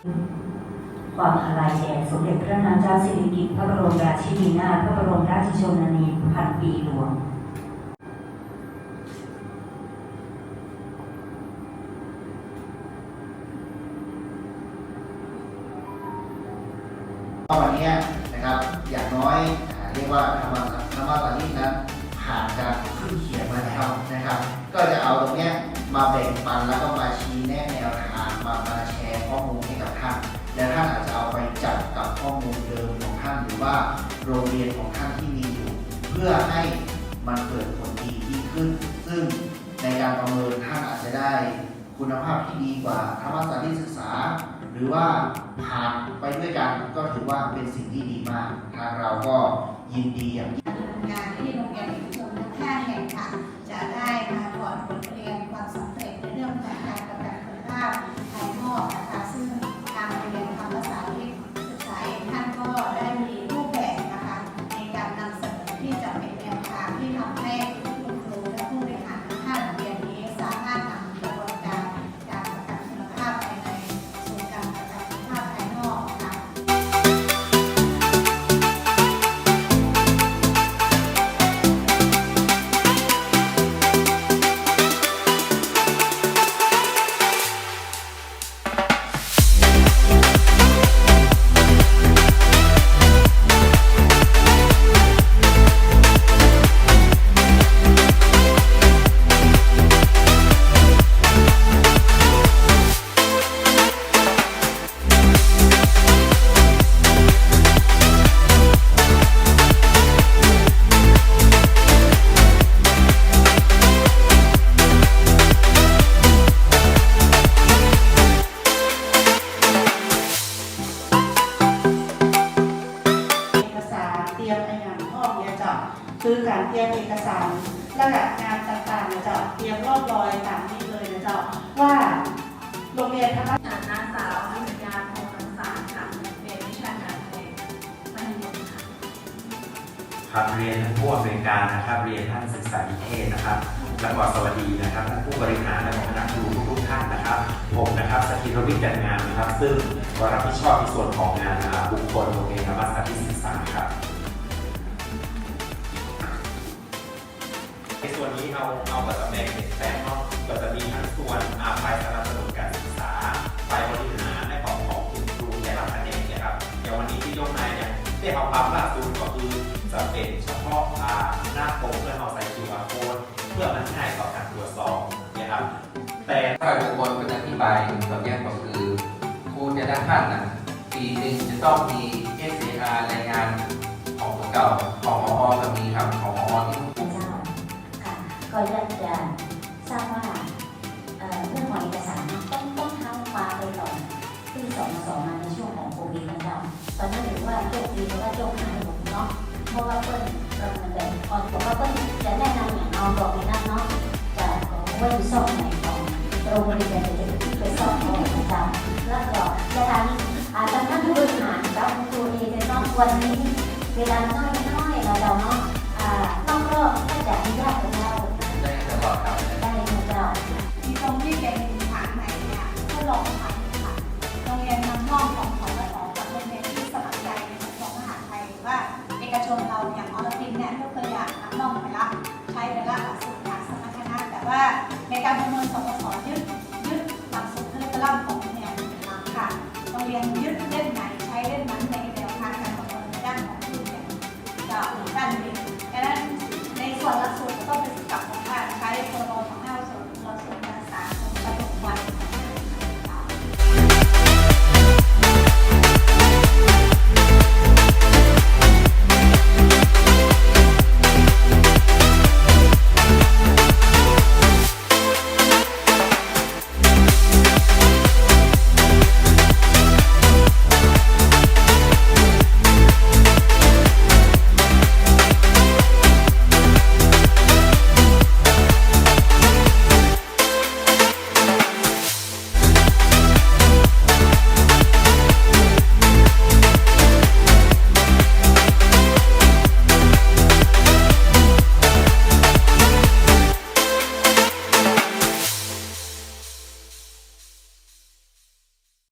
ความอาลัยแด่สมเด็จพระนางเจ้าสิริกิติ์พระบรมราชินีนาถพระบรมราชชนนีพันปีหลวงวันนี้นะครับอย่างน้อยเรียกว่าธรรมะธรรมะตานีนั้นผ่านการขึ้นเขียนมาแล้วนะครับ ก็จะเอาตรงนี้มาแบ่งปันแล้วก็มาชี้แนะแนวทางมา และท่านอาจจะเอาไปจับกับข้อมูลเดิมของท่านหรือว่าโรงเรียนของท่านที่มีอยู่ เพื่อให้มันเกิดผลดียิ่งขึ้น ซึ่งในการประเมินท่านอาจจะได้คุณภาพที่ดีกว่าธรรมศาสตร์ที่ศึกษา หรือว่าผ่านไปด้วยกันก็ถือว่าเป็นสิ่งที่ดีมาก ทางเราก็ยินดีอย่างยิ่งงานที่โรงเรียนเอกชนทั้งห้าแห่งค่ะ คือการเตรียมเอกสารระดับงานต่างๆนะเจ้าเตรียมรอบรอยตามนี้เลยนะเจ้าว่าโรงเรียนธรรมค่ะนางสาวอภิญญาพงศ์รังสรรค์ค่ะเรียนวิชาการเพลงมัธยมค่ะครับเรียนท่านผู้อำนวยการนะครับ เรียนท่านศึกษาธิเทศนะครับและก็สวัสดีนะครับท่านผู้บริหารและคณะครูทุกๆท่านนะครับ ผมนะครับสถิรวิทย์จัดงานนะครับ ซึ่งก็รับผิดชอบในส่วนของงานอ่าบุคคลโรงเรียนธรรมศาสตร์ที่ เอาเอาก็จะแบ่งเป็นแปลงเนาะก็จะมีทั้งส่วนอาฝ่ายสนับสนุนการศึกษาฝ่ายบริหารและของของคุณครูแต่ละแผนกนะครับอย่างวันนี้ที่ยกมาเนี่ยที่เอาปั๊มล่าสุดก็คือจะเป็นเฉพาะอ่าหน้าโปกเพื่อเอาใส่ QR code เพื่อมันง่ายต่อการตรวจสอบนะครับแต่ฝ่ายบุคคลก็จะอธิบายตอนนี้ก็คือครูแต่ละท่านนะปีหนึ่งจะต้องมี SAR รายงานของตัวเก่าของมอก็มีครับของมอที่ พระเจ้าค่ะก็อกจะทราบว่าเรื่องของเอกสารต้องต้องท้าความไปก่อนที่สองสองมาในช่วงของโควิดนะเจ้าตอนนี้ถือว่าโชคดีเพราะว่าโชคหายหมเนาะเพราะว่าเพิ่นเรามันแบบออนบอกว่าเพิ่นจะแนะนำอย่างเอาบอกในนั้นเนาะจะของว่าอยู่ซ่องไหนของโรงเรียนจะที่ไปซ่องของนะเจ้าแล้วก็จะทางอาจารย์ท่านผู้บริหารกับคุณครูเองจะต้องวันนี้ เวลาน้อยๆเราเนาะ ใช้ไปละหลักสูตรหลักสมรรถนะแต่ว่าในการประเมินสปสยึด